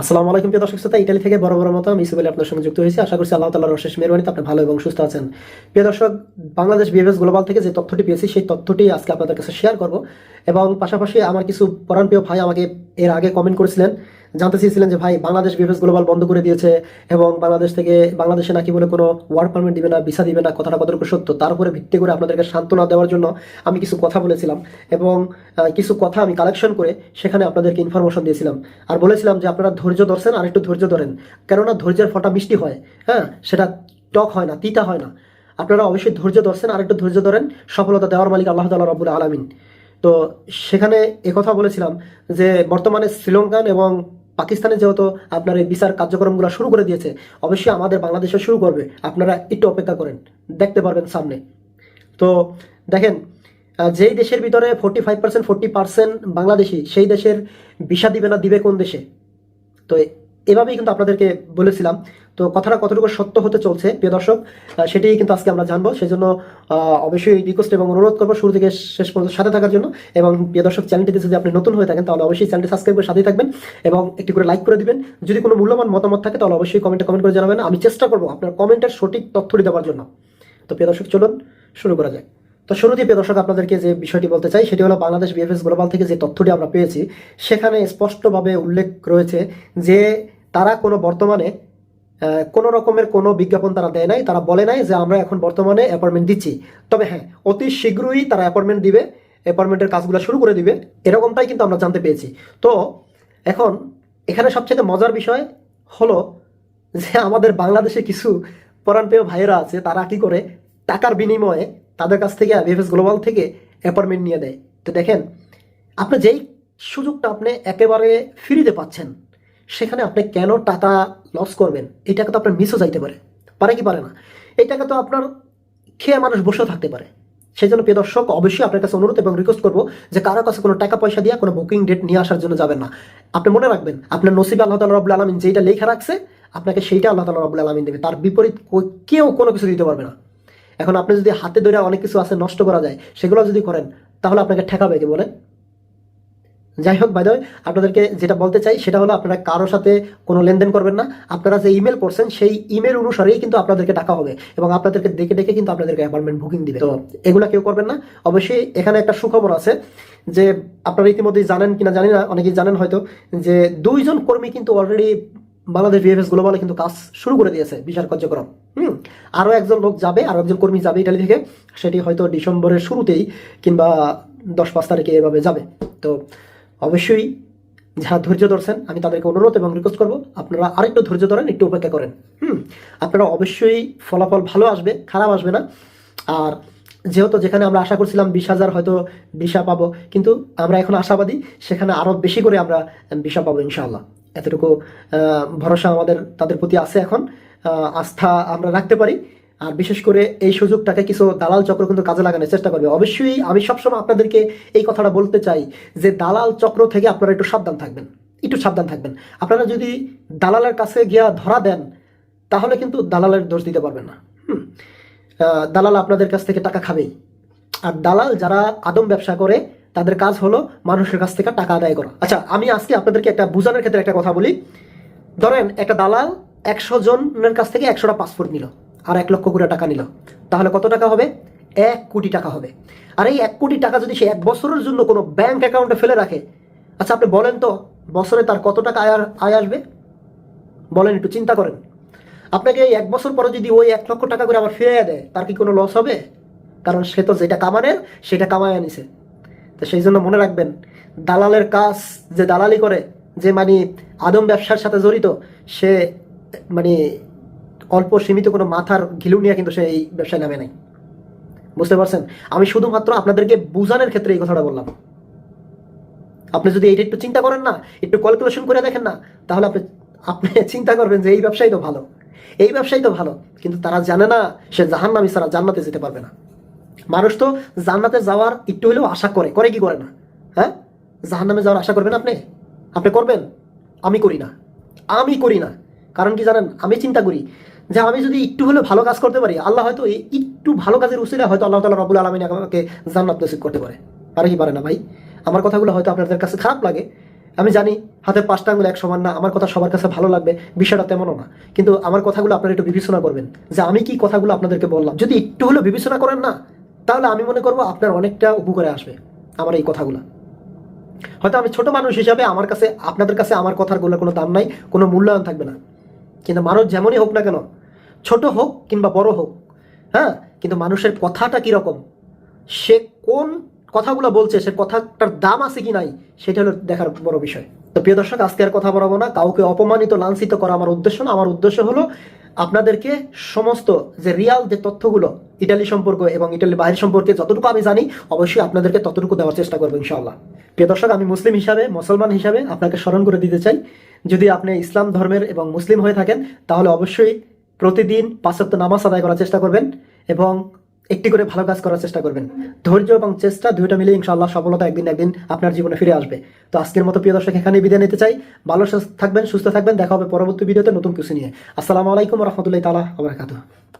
আসসালামু আলাইকুম প্রিয় দর্শক শ্রোতা ইটালি থেকে বড় বড় মতো আমি ইসুবেলি আপনার সঙ্গে যুক্ত হয়েছি। আশা করছি আল্লাহ তালার অশেষ মেহরবানিতে আপনি ভালো এবং সুস্থ আছেন। প্রিয় দর্শক, বাংলাদেশ বিএফএস গ্লোবাল থেকে যে তথ্যটি পেয়েছি, সেই তথ্যটি আজকে আপনাদের কাছে শেয়ার করব। এবং পাশাপাশি আমার কিছু পরাণপ্রিয় ভাই আমাকে এর আগে কমেন্ট করেছিলেন। জানতে চেয়েছিলেন যে, ভাই, বাংলাদেশ বিএফএস গ্লোবাল বন্ধ করে দিয়েছে এবং বাংলাদেশ থেকে বাংলাদেশে নাকি বলে কোনো ওয়ার্ক পারমিট দিবে না, ভিসা দিবে না, কথাটা কতটুকু সত্য? তার উপরে ভিত্তি করে আপনাদেরকে সান্ত্বনা দেওয়ার জন্য আমি কিছু কথা বলেছিলাম এবং কিছু কথা আমি কালেকশন করে সেখানে আপনাদেরকে ইনফরমেশন দিয়েছিলাম। আর বলেছিলাম যে, আপনারা ধৈর্য ধরছেন আর একটু ধৈর্য ধরেন। কেননা ধৈর্যের ফটা মিষ্টি হয় হ্যাঁ? সেটা টক হয় না, তিতা হয় না। আপনারা অবশ্যই ধৈর্য ধরছেন আর একটু ধৈর্য ধরেন, সফলতা দেওয়ার মালিক আল্লাহ তালা রবুল আলমিন। তো সেখানে একথা বলেছিলাম যে, বর্তমানে শ্রীলঙ্কান এবং পাকিস্তানে যেহেতু আপনার এই বিচার কার্যক্রমগুলো শুরু করে দিয়েছে, অবশ্যই আমাদের বাংলাদেশে শুরু করবে। আপনারা একটু অপেক্ষা করেন, দেখতে পারবেন সামনে। তো দেখেন যেই দেশের ভিতরে forty five percent forty percent Bangladeshi, সেই দেশের ভিসা দিবে না, দিবে কোন দেশে? তো এভাবেই কিন্তু আপনাদেরকে বলেছিলাম। তো কথাটা কতটুকু সত্য হতে চলছে, প্রিয় দর্শক সেটাই কিন্তু আজকে আমরা জানব। সেই জন্য অবশ্যই রিকোয়েস্ট এবং অনুরোধ করব শুরু থেকে শেষ পর্যন্ত সাথে থাকার জন্য। এবং প্রিয় দর্শক চ্যানেলটিতে যদি আপনি নতুন হয়ে থাকেন, তাহলে অবশ্যই চ্যানেলটি সাবস্ক্রাইব করে সাথেই থাকবেন এবং একটি করে লাইক করে দিবেন। যদি কোনো মূল্যবান মতামত থাকে, তাহলে অবশ্যই কমেন্টে কমেন্ট করে জানাবেন। আমি চেষ্টা করব আপনার কমেন্টের সঠিক তথ্যটি দেওয়ার জন্য। তো প্রিয় দর্শক, চলুন শুরু করা যায় তো শুরুতেই প্রিয় দর্শক, আপনাদেরকে যে বিষয়টি বলতে চাই, সেটি হলো বাংলাদেশ বিএফএস গ্লোবাল থেকে যে তথ্যটি আমরা পেয়েছি, সেখানে স্পষ্টভাবে উল্লেখ রয়েছে যে তারা কোনো বর্তমানে কোনো রকমের কোনো বিজ্ঞাপন তারা দেয় নাই, তারা বলে নাই যে আমরা এখন বর্তমানে অ্যাপয়েন্টমেন্ট দিচ্ছি। তবে হ্যাঁ অতি শীঘ্রই তারা অ্যাপয়েন্টমেন্ট দিবে অ্যাপয়েন্টমেন্টের কাজগুলো শুরু করে দিবে, এরকমটাই কিন্তু আমরা জানতে পেরেছি তো এখন এখানে সবচেয়ে মজার বিষয় হলো যে আমাদের বাংলাদেশে কিছু পরাণপ্রিয় ভাইয়েরা আছে, তারা কি করে টাকার বিনিময়ে তাদের কাছ থেকে বিএফএস গ্লোবাল থেকে অ্যাপয়েন্টমেন্ট নিয়ে দেয় তো দেখেন, আপনি যেই সুযোগটা আপনি একেবারে ফ্রিতে পাচ্ছেন সেখানে আপনি কেন টাকা লস করবেন? এই টাকা তো আপনার মিসও যাইতে পারে। পারে কি পারে না? এই টাকা তো আপনার খেয়ে মানুষ বসেও থাকতে পারে। সেই জন্য প্রিয় দর্শক, অবশ্যই আপনার কাছে অনুরোধ এবং রিকোয়েস্ট করব যে কারও কাছে কোনো টাকা পয়সা দিয়ে কোনো বুকিং ডেট নিয়ে আসার জন্য যাবেন না। আপনি মনে রাখবেন, আপনার নসিব আল্লাহ তালা রবুল আলমিন যেটা লেখা রাখছে, আপনাকে সেইটা আল্লাহ তালা রবুল আলমিন দেবে। তার বিপরীত কেউ কোনো কিছু দিতে পারবে না। এখন আপনি যদি হাতে ধরে অনেক কিছু আছে নষ্ট করা যায়, সেগুলো যদি করেন, তাহলে আপনাকে ঠেকাবে কি বলেন? যাই হোক বাই আপনাদেরকে যেটা বলতে চাই সেটা হলো আপনারা কারোর সাথে কোনো লেনদেন করবেন না। আপনারা যে ইমেল করছেন সেই ইমেল অনুসারেই কিন্তু আপনাদেরকে টাকা হবে এবং আপনাদেরকে দেখে দেখে কিন্তু আপনাদেরকে অ্যাপার্টমেন্ট বুকিং দিবে। তো এগুলা কেউ করবেন না। অবশ্যই এখানে একটা সুখবর আছে যে আপনারা ইতিমধ্যেই জানেন কিনা জানি না, অনেকেই জানেন হয়তো যে দুইজন কর্মী কিন্তু অলরেডি বাংলাদেশ বিএফএস গ্লোবালে কিন্তু কাজ শুরু করে দিয়েছে বিচার কার্যক্রম। হুম? আরও একজন লোক যাবে আরও একজন কর্মী যাবে ইটালি থেকে, সেটি হয়তো ডিসেম্বরের শুরুতেই কিংবা দশ পাঁচ তারিখে এভাবে যাবে। তো অবশ্যই যারা ধৈর্য ধরছেন, আমি তাদেরকে অনুরোধ এবং রিকোয়েস্ট করব, আপনারা আরেকটু ধৈর্য ধরেন, একটু উপেক্ষা করেন। হুম? আপনারা অবশ্যই ফলাফল ভালো আসবে, খারাপ আসবে না। আর যেহেতু যেখানে আমরা আশা করছিলাম বিশ হাজার হয়তো ভিসা পাবো, কিন্তু আমরা এখন আশাবাদী, সেখানে আরও বেশি করে আমরা ভিসা পাবো ইনশাআল্লাহ। এতটুকু ভরসা আমাদের, তাদের প্রতি আছে এখন। আস্থা আমরা রাখতে পারি। আর বিশেষ করে এই সুযোগটাকে কিছু দালাল চক্র কিন্তু কাজে লাগানোর চেষ্টা করবে। অবশ্যই আমি সবসময় আপনাদেরকে এই কথাটা বলতে চাই যে দালাল চক্র থেকে আপনারা একটু সাবধান থাকবেন। একটু সাবধান থাকবেন। আপনারা যদি দালালের কাছে গিয়া ধরা দেন, তাহলে কিন্তু দালালের দোষ দিতে পারবেন না। দালাল আপনাদের কাছ থেকে টাকা খাবেই। আর দালাল যারা আদম ব্যবসা করে, তাদের কাজ হলো মানুষের কাছ থেকে টাকা আদায় করা। আচ্ছা আমি আজকে আপনাদেরকে একটা বোঝানোর ক্ষেত্রে একটা কথা বলি। ধরেন, একটা দালাল একশো জনের কাছ থেকে একশোটা পাসপোর্ট নিল। আর এক লক্ষ করে টাকা নিল। তাহলে কত টাকা হবে? এক কোটি টাকা হবে। আর এই এক কোটি টাকা যদি সে এক বছরের জন্য কোনো ব্যাংক অ্যাকাউন্টে ফেলে রাখে আচ্ছা আপনি বলেন তো, বছরে তার কত টাকা আয় আয় আসবে? বলেন, একটু চিন্তা করেন। আপনাকে এই এক বছর পরে যদি ওই এক লক্ষ টাকা করে আবার ফিরিয়ে দেয়, তার কি কোনো লস হবে? কারণ সে তো যেটা কামানের সেটা কামায় আনিছে তো সেই জন্য মনে রাখবেন, দালালের কাজ যে দালালি করে, যে মানে আদম ব্যবসার সাথে জড়িত, সে মানে অল্প সীমিত কোনো মাথার ঘিলু নিয়ে কিন্তু সে এই ব্যবসায় নামে নাই। বুঝতে পারছেন? আমি শুধুমাত্র আপনাদেরকে বুঝানোর ক্ষেত্রে এই কথাটা বললাম। আপনি যদি এইটা একটু চিন্তা করেন না, একটু ক্যালকুলেশন করে দেখেন না, তাহলে আপনি আপনি চিন্তা করবেন যে এই ব্যবসাই তো ভালো। এই ব্যবসাই তো ভালো, কিন্তু তারা জানে না, সে জাহান্নামী ছাড়া জান্নাতে যেতে পারবে না। মানুষ তো জান্নাতে যাওয়ার একটু হলেও আশা করে করে কি করে না? হ্যাঁ? জাহান্নামে যাওয়ার আশা করবেন আপনি? আপনি করবেন? আমি করি না। আমি করি না। কারণ কি জানেন? আমি চিন্তা করি যে আমি যদি একটু হলেও ভালো কাজ করতে পারি, আল্লাহ হয়তো এই একটু ভালো কাজের উচিলে হয়তো আল্লাহ তালা রবুল আলমিন আমাকে জান্নাত নসিব করতে পারে। পারে কি পারে না ভাই? আমার কথাগুলো হয়তো আপনাদের কাছে খারাপ লাগে। আমি জানি হাতে পাঁচটা আঙুল এক সমান না, আমার কথা সবার কাছে ভালো লাগবে, বিষয়টা তেমনও না। কিন্তু আমার কথাগুলো আপনারা একটু বিবেচনা করবেন যে আমি কি কথাগুলো আপনাদেরকে বললাম। যদি একটু হলেও বিবেচনা করেন না, তাহলে আমি মনে করব আপনার অনেকটা উপকারে আসবে আমার এই কথাগুলো। হয়তো আমি ছোট মানুষ হিসাবে আমার কাছে, আপনাদের কাছে আমার কথাগুলোর কোনো দাম নাই, কোনো মূল্যায়ন থাকবে না। কিন্তু মানুষ যেমনই হোক না কেন, ছোট হোক কিংবা বড় হোক হ্যাঁ? কিন্তু মানুষের কথাটা কীরকম সে কোন কথাগুলো বলছে, সে কথাটার দাম আছে কি নাই, সেটা হলো দেখার বড় বিষয়। তো প্রিয় দর্শক, আজকে আর কথা বলব না। কাউকে অপমানিত, লাঞ্ছিত করা আমার উদ্দেশ্য না। আমার উদ্দেশ্য হলো আপনাদেরকে সমস্ত যে রিয়াল যে তথ্যগুলো ইটালি সম্পর্ক এবং ইটালি বাহির সম্পর্কে যতটুকু আমি জানি, অবশ্যই আপনাদেরকে ততটুকু দেওয়ার চেষ্টা করব, ইনশাআল্লাহ। প্রিয় দর্শক, আমি মুসলিম হিসাবে, মুসলমান হিসাবে আপনাকে স্মরণ করে দিতে চাই, যদি আপনি ইসলাম ধর্মের এবং মুসলিম হয়ে থাকেন, তাহলে অবশ্যই প্রতিদিন পাঁচত্ব নামাজ আদায় করার চেষ্টা করবেন এবং একটি করে ভালো কাজ করার চেষ্টা করবেন। ধৈর্য এবং চেষ্টা দুইটা মিলে ইনশাল্লাহ সফলতা একদিন একদিন আপনার জীবনে ফিরে আসবে। তো আজকের মতো প্রিয় দর্শক এখানে বিদায় নিতে চাই। ভালো থাকবেন, সুস্থ থাকবেন, দেখা হবে পরবর্তী ভিডিওতে নতুন কিছু নিয়ে। আসসালামু আলাইকুম রহমতুল্লাহ তালা আবরাকাতুহ